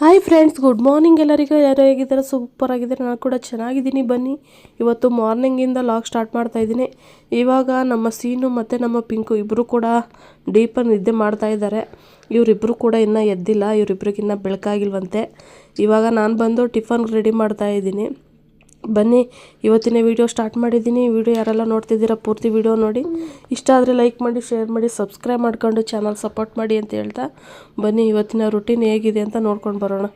Hi friends good morning ಎಲ್ಲರಿಗೂ. ಯಾರು ಹೇಗಿದ್ದಾರೆ? ಸೂಪರ್ ಆಗಿದ್ದಾರೆ. ನಾನು ಕೂಡ ಚೆನ್ನಾಗಿದ್ದೀನಿ. ಬನ್ನಿ. ಇವತ್ತು ಮಾರ್ನಿಂಗಿಂದ ಲಾಗ್ ಸ್ಟಾರ್ಟ್ ಮಾಡ್ತಾ ಇದ್ದೀನಿ. ಇವಾಗ ನಮ್ಮ ಸೀನು ಮತ್ತು ನಮ್ಮ ಪಿಂಕು ಇಬ್ಬರು ಕೂಡ ಡೀಪರ್ ನಿದ್ದೆ ಮಾಡ್ತಾ ಇದ್ದಾರೆ. ಇವರಿಬ್ಬರು ಕೂಡ ಇನ್ನೂ ಎದ್ದಿಲ್ಲ. ಇವರಿಬ್ಬರಿಗಿನ್ನ ಬೆಳಕಾಗಿಲ್ವಂತೆ. ಇವಾಗ ನಾನು ಬಂದು ಟಿಫನ್ ರೆಡಿ ಮಾಡ್ತಾ ಇದ್ದೀನಿ. ಬನ್ನಿ, ಇವತ್ತಿನ ವಿಡಿಯೋ ಸ್ಟಾರ್ಟ್ ಮಾಡಿದ್ದೀನಿ. ವಿಡಿಯೋ ಯಾರೆಲ್ಲ ನೋಡ್ತಿದ್ದೀರಾ, ಪೂರ್ತಿ ವಿಡಿಯೋ ನೋಡಿ. ಇಷ್ಟ ಆದರೆ ಲೈಕ್ ಮಾಡಿ ಶೇರ್ ಮಾಡಿ ಸಬ್ಸ್ಕ್ರೈಬ್ ಮಾಡ್ಕೊಂಡು ಚಾನಲ್ ಸಪೋರ್ಟ್ ಮಾಡಿ ಅಂತ ಹೇಳ್ತಾ. ಬನ್ನಿ, ಇವತ್ತಿನ ರುಟೀನ್ ಹೇಗಿದೆ ಅಂತ ನೋಡ್ಕೊಂಡು ಬರೋಣ.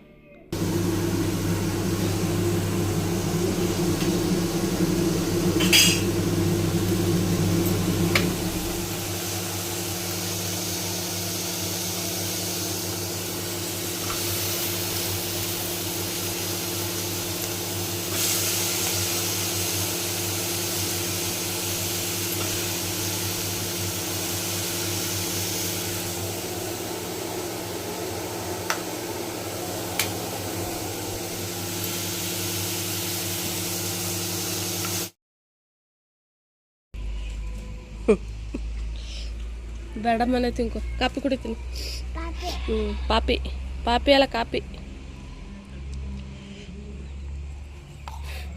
ಬೇಡ ಮನೆ ತಿನ್ಕೊ. ಕಾಪಿ ಕುಡಿತೀನಿ. ಹ್ಞೂ ಪಾಪಿ. ಪಾಪಿ ಅಲ್ಲ ಕಾಪಿ.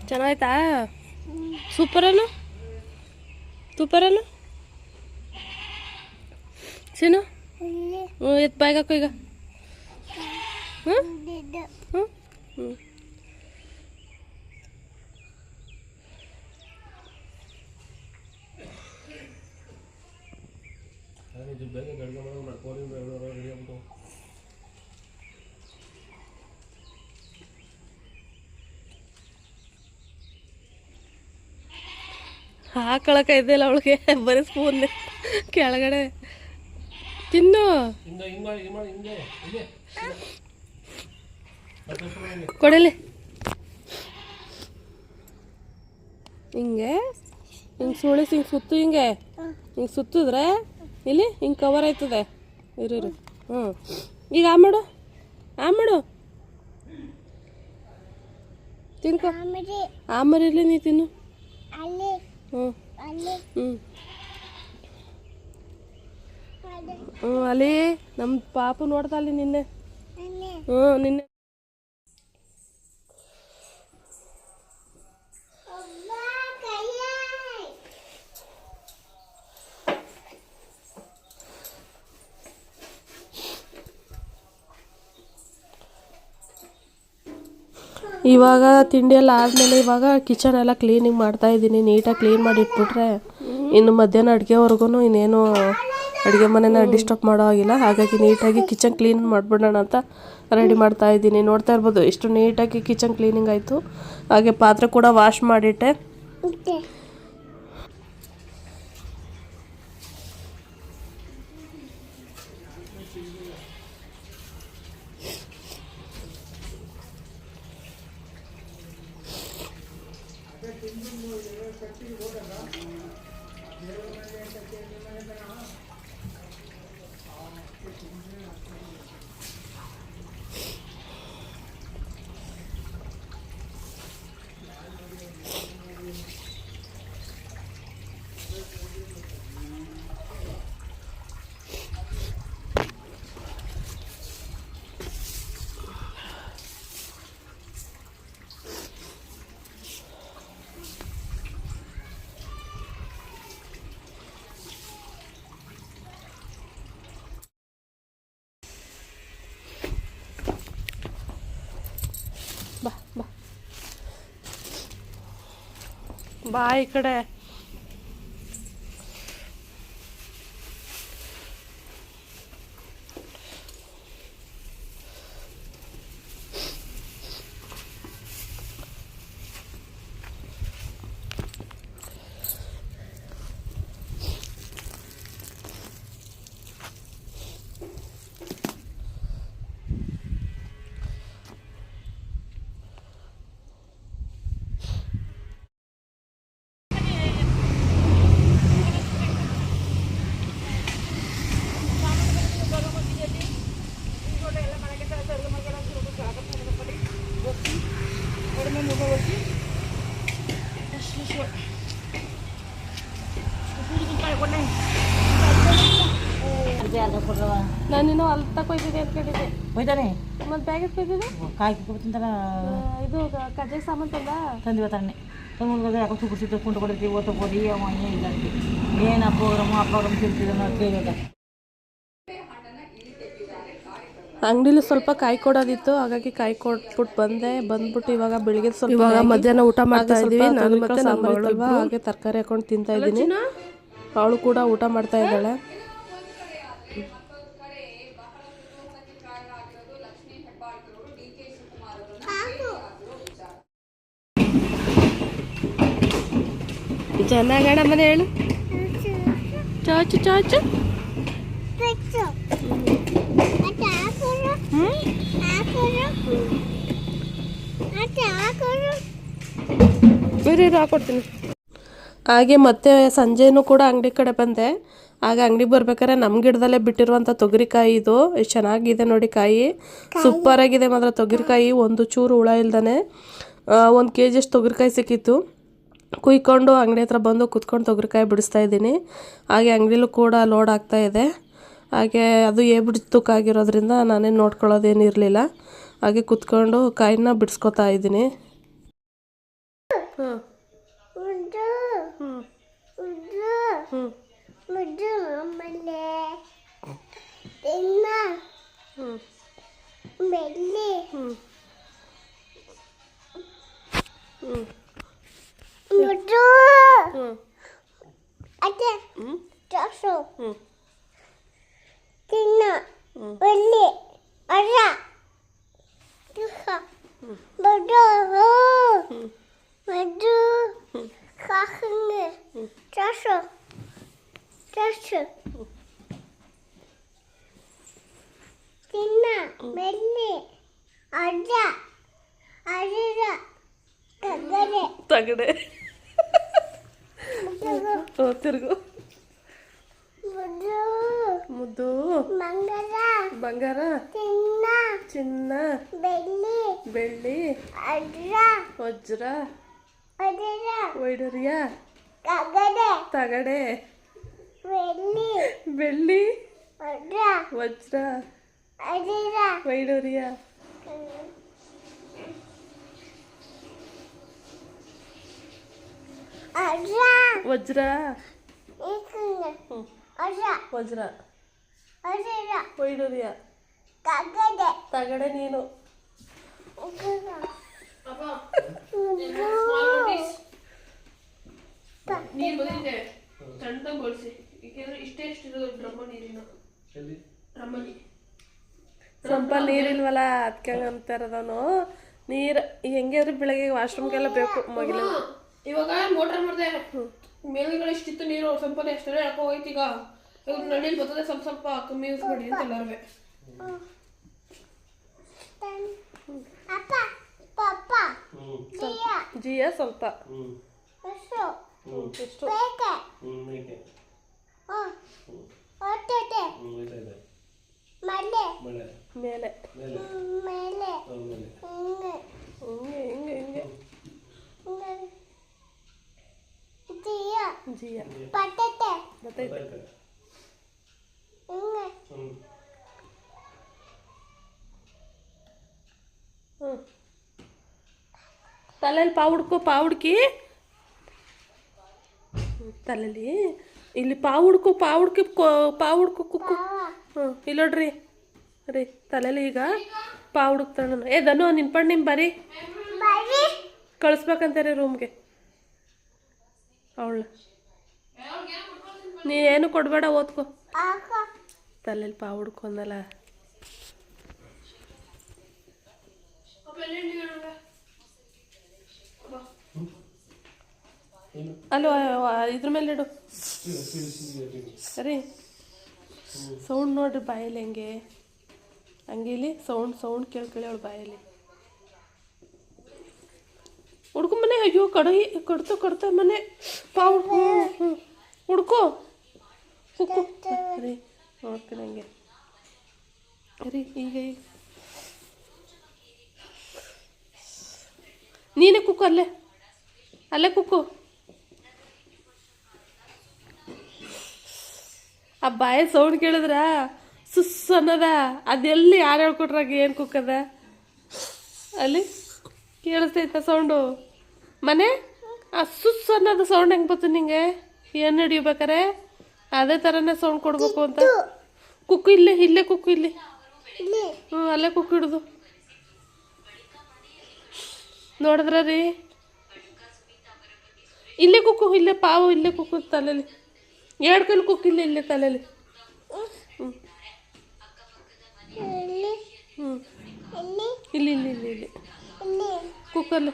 ಚೆನ್ನಾಯ್ತಾ ಸೂಪರನು? ಸೂಪರನು? ಸೀನು? ಹ್ಞೂ ಎತ್ತು ಬಾಯ್ಗಾಕು ಈಗ. ಹ್ಞೂ ಹ್ಞೂ ಹ್ಞೂ ಹಾಕೊಳಕ ಇದೆಯಲ್ಲ ಅವಳಿಗೆ ಬರೀ ಸ್ಪೂನ್ ಕೆಳಗಡೆ. ತಿನ್ನು. ಕೊಡಲಿ. ಹಿಂಗೆ ಹಿಂಗೆ ಸುಳಿಸಿ ಹಿಂಗೆ ಸುತ್ತು ಹಿಂಗೆ. ಹಿಂಗೆ ಸುತ್ತಿದ್ರೆ ಇಲ್ಲಿ? ಹಿಂಗೆ ಕವರ್ ಆಯ್ತದೆ. ಇರು ಇರು. ಹ್ಞೂ. ಈಗ ಆ ಮಾಡು. ಆ ಮಾಡು. ತಿನ್ಕೊ. ಆ ಮರಿಲಿ ನೀ ತಿನ್ನು. ಹ್ಞೂ. ಹ್ಞೂ. ಹ್ಞೂ ಅಲ್ಲಿ ನಮ್ಮ ಪಾಪು ನೋಡ್ತಾ ಅಲ್ಲಿ ನಿನ್ನೆ. ಹ್ಞೂ ನಿನ್ನೆ. ಇವಾಗ ತಿಂಡಿ ಎಲ್ಲ ಆದಮೇಲೆ ಇವಾಗ ಕಿಚನ್ ಎಲ್ಲ ಕ್ಲೀನಿಂಗ್ ಮಾಡ್ತಾ ಇದ್ದೀನಿ ನೀಟಾಗಿ ಕ್ಲೀನ್ ಮಾಡಿ ಇಟ್ಬಿಟ್ರೆ ಇನ್ನು ಮಧ್ಯಾಹ್ನ ಅಡುಗೆವರೆಗೂ ಇನ್ನೇನು ಅಡುಗೆ ಮನೆನ ಡಿಸ್ಟರ್ಬ್ ಮಾಡೋ ಹಾಗಿಲ್ಲ. ಹಾಗಾಗಿ ನೀಟಾಗಿ ಕಿಚನ್ ಕ್ಲೀನ್ ಮಾಡಿಬಿಡೋಣ ಅಂತ ರೆಡಿ ಮಾಡ್ತಾ ಇದ್ದೀನಿ. ನೋಡ್ತಾ ಇರ್ಬೋದು ಎಷ್ಟು ನೀಟಾಗಿ ಕಿಚನ್ ಕ್ಲೀನಿಂಗ್ ಆಯಿತು. ಹಾಗೆ ಪಾತ್ರೆ ಕೂಡ ವಾಶ್ ಮಾಡಿಟ್ಟೆ. ಬಾ ಬಾ. ಬಾ ಈ ಕಡೆ. ಹೋಯ್ತಾನೆ ಒಂದು ಪ್ಯಾಕೆಟ್ ಎತ್ಕೊಯ್ತಿದ್ದೆ ಕಾಯಿ ತಿಂತಾರ ಇದು ಕಜಾಯ ಸಾಮಾನು ತಂದ? ತಂದಿವ ತಾನೆ. ತಂದು ಯಾಕೋ ಸುಗುಸಿದ್ದು ಕುಂಟು ಕೊಡ್ತೀವಿ ಓದ್ತಾ ಹೋದಿ ಅವ ಇದಂತೆ ಏನು ಆ ಪ್ರೋಗ್ರಾಮು ಆ ಪ್ರೋಗ್ರಾಮ್ ತಿಂತಿದ್ದೋ ಕೇಳಿದ ಅಂಗಡಿಲಿ ಸ್ವಲ್ಪ ಕಾಯಿ ಕೊಡೋದಿತ್ತು ಹಾಗಾಗಿ ಕಾಯಿ ಕೊಟ್ಬಿಟ್ಟು ಬಂದೆ. ಬಂದ್ಬಿಟ್ಟು ಇವಾಗ ಬೆಳಿಗ್ಗೆ ಸ್ವಲ್ಪ ಇವಾಗ ಮಧ್ಯಾಹ್ನ ಊಟ ಮಾಡ್ತಾ ಇದೀವಿ ನಾನು ಮತ್ತೆ ನಮ್ಮ ಹಾಗೆ ತರಕಾರಿ ಹಾಕೊಂಡು ತಿಂತಾ ಇದ್ದೀನಿ. ಅವಳು ಕೂಡ ಊಟ ಮಾಡ್ತಾ ಇದ್ದಾಳೆ. ಚೆನ್ನಾಗಣ ಮನೆ ಹೇಳು. ಚಾಚು ಚಾಚು. ಬೇರೆ ಹಾಕೊಡ್ತೀನಿ. ಹಾಗೆ ಮತ್ತೆ ಸಂಜೆನೂ ಕೂಡ ಅಂಗಡಿ ಕಡೆ ಬಂದೆ. ಆಗ ಅಂಗಡಿಗೆ ಬರ್ಬೇಕಾದ್ರೆ ನಮ್ಮ ಗಿಡದಲ್ಲೇ ಬಿಟ್ಟಿರುವಂಥ ತೊಗರಿಕಾಯಿ ಇದು. ಎಷ್ಟು ಚೆನ್ನಾಗಿದೆ ನೋಡಿ ಕಾಯಿ. ಸೂಪರ್ ಆಗಿದೆ ಮಾತ್ರ ತೊಗರಿಕಾಯಿ. ಒಂದು ಚೂರು ಹುಳ ಇಲ್ದಾನೆ. ಒಂದು ಕೆ ಜಿಯಷ್ಟು ತೊಗರಿಕಾಯಿ ಸಿಕ್ಕಿತ್ತು. ಕುಯ್ಕೊಂಡು ಅಂಗಡಿ ಹತ್ರ ಬಂದು ಕುತ್ಕೊಂಡು ತೊಗರಿಕಾಯಿ ಬಿಡಿಸ್ತಾ ಇದ್ದೀನಿ. ಹಾಗೆ ಅಂಗಡಿಲೂ ಕೂಡ ಲೋಡ್ ಆಗ್ತಾ ಇದೆ. ಹಾಗೆ ಅದು ಏ ಬಿಡಿಸ್ ತೂಕ ಆಗಿರೋದ್ರಿಂದ ನಾನೇನು ನೋಡ್ಕೊಳ್ಳೋದೇನು ಇರಲಿಲ್ಲ ಹಾಗೆ ಕುತ್ಕೊಂಡು ಕಾಯಿನ ಬಿಡಿಸ್ಕೊತಾ ಇದ್ದೀನಿ. ಹಾಂ വലിയ അല്ല ചിന്ന വലിയ അജ അജ തകട്. തകട് ഓർത്തിറങ്ങും ముద్దు బంగార చిన్న చిన్న ಬೆಳ್ಳಿ ಬೆಳ್ಳಿ ಅಜ್ರ ವಜ್ರ ವಜ್ರ ವೈಡೂರ್ಯ ತಗಡೆ ತಗಡೆ ಬೆಳ್ಳಿ ಬೆಳ್ಳಿ ವಜ್ರ ವಜ್ರ ಅಜ್ರ ವೈಡೂರ್ಯ ಅಜ್ರ ವಜ್ರ ಹ್ಞೂ ವಜ್ರ. ವೈಡೂರ್ಯ ತಗಡೆ. ನೀನು. ನೀರು ಬಂದಿದೆ ಸಣ್ಣ ಬಳಸಿ ಏಕೆಂದ್ರೆ ಇಷ್ಟೇ ಇಷ್ಟಿರೋದು ಡ್ರಮ್ಮ ನೀರಿನ ಡ್ರಮ್ಮಲ್ಲಿ. ಸ್ವಲ್ಪ ನೀರಿಲ್ವಲ್ಲ? ಅದಕ್ಕೆ ಅಂತ ಇರೋದವನು ನೀರು ಹೆಂಗೆ ಅಂದ್ರೆ ಬೆಳಗ್ಗೆ ವಾಶ್ರೂಮ್ಗೆಲ್ಲ ಬೇಕು ಮಗಿಲ ಇವಾಗ ಮೋಟರ್ ಮಾಡಿದೆ. ಮೇಲ್ಗಡೆ ಇಷ್ಟಿತ್ತು ನೀರು ಸ್ವಲ್ಪನೇ ಅಷ್ಟೇ ಹಾಕೋಯ್ತು ಈಗ ನಡೀಲಿ ಬರ್ತದೆ ಸ್ವಲ್ಪ ಸ್ವಲ್ಪ ಕಮ್ಮಿ ಯೂಸ್ ಮಾಡಿ ಅಂತ ಎಲ್ಲಾರ್ವೆ ಜಿಯ ಸ್ವಲ್ಪ ಎಷ್ಟು ಮೇಲೆ ಮೇಲೆ ಸಂಜೀಯ ಬರ್ತೈತೆ ಬರ್ತೈತೆ ತಲೆಯಲ್ಲಿ ಪಾವುಡ್ಕೋ ಪಾವುಡ್ಕಿ ತಲೆಯಲ್ಲಿ ಇಲ್ಲಿ ಪಾವುಡ್ಕು ಪಾವುಡ್ಕಿ ಪಾವುಡ್ಕು ಕುಕ್ಕು ಹ್ಞೂ ಇಲ್ಲೋಡ್ರಿ ರೀ ತಲೆಯಲ್ಲಿ ಈಗ ಪಾವುಡ್ಕ್ತಾಣ ಏ ದನು ನಿನ್ಪಂಡು ನಿಮ್ಮ ಬರೀ ಕಳಿಸ್ಬೇಕಂತಾರೆ ರೂಮ್ಗೆ ಅವಳು ನೀ ಏನು ಕೊಡಬೇಡ ಓದ್ಕೊ. ತಲೆಯಲ್ಲಿ ಪಾವು ಹುಡ್ಕೊಂದಲ್ಲ ಅಲ್ಲೋ ಇದ್ರ ಮೇಲೆ ಇಡು. ಸರಿ. ಸೌಂಡ್ ನೋಡ್ರಿ ಬಾಯಲ್ಲಿ ಹೆಂಗೆ. ಹಂಗಿಲಿ ಸೌಂಡ್ ಸೌಂಡ್ ಕೇಳ್ಕೊಳ್ಳಿ ಅವಳು ಬಾಯಲ್ಲಿ. ಹುಡ್ಕೊ ಮನೆ ಅಯ್ಯೋ ಕಡೈ ಕಡ್ತು ಕಡ್ತ ಮನೆ. ಪಾವು ಹ್ಞೂ ಹುಡ್ಕೋ ರೀ ನೋಡ್ತೀನಿ ಹಂಗೆ. ರೀ ಈಗ ಈಗ ನೀನೇ ಕುಕ್ಕು ಅಲ್ಲೇ. ಅಲ್ಲೇ ಕುಕ್ಕು. ಆ ಬಾಯ ಸೌಂಡ್ ಕೇಳಿದ್ರ? ಸುಸ್ ಅನ್ನದ. ಅದೆಲ್ಲಿ ಯಾರು ಹೇಳ್ಕೊಟ್ರಾಗ ಏನು ಕುಕ್ಕದ ಅಲ್ಲಿ ಕೇಳಿಸ್ತೈತ ಸೌಂಡು. ಮನೆ? ಆ ಸುಸ್ ಅನ್ನೋದು ಸೌಂಡ್ ಹೆಂಗೆ ಬಂತು ನಿಂಗೆ? ಏನು ಹಿಡಿಬೇಕಾರೆ ಅದೇ ಥರನೇ ಸೌಂಡ್ ಕೊಡ್ಬೇಕು ಅಂತ. ಕುಕ್ಕು ಇಲ್ಲೇ ಇಲ್ಲೇ ಕುಕ್ಕು ಇಲ್ಲಿ. ಹ್ಞೂ ಅಲ್ಲೇ ಕುಕ್ಕು ಹಿಡ್ದು ನೋಡಿದ್ರ ರೀ? ಇಲ್ಲೇ ಕುಕ್ಕು ಇಲ್ಲೇ ಪಾವು ಇಲ್ಲೇ ಕುಕ್ಕು ತಲೆಯಲ್ಲಿ ಎರಡು ಕೈಲಿ ಕುಕ್ಕು ಇಲ್ಲೇ ಇಲ್ಲೇ ತಲೆಯಲ್ಲಿ ಇಲ್ಲಿ ಹ್ಞೂ ಇಲ್ಲಿ ಇಲ್ಲಿ ಇಲ್ಲಿ ಇಲ್ಲಿ ಇಲ್ಲಿ. ಇಲ್ಲಿ ಕುಕ್ಕಲ್ಲಿ.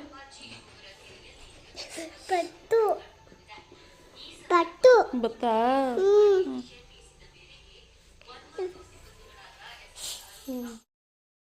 ಪಟ್ಟು ಪಟ್ಟು ಬತ್ತಾ ಹ್ಮ್ ಹ್ಞೂ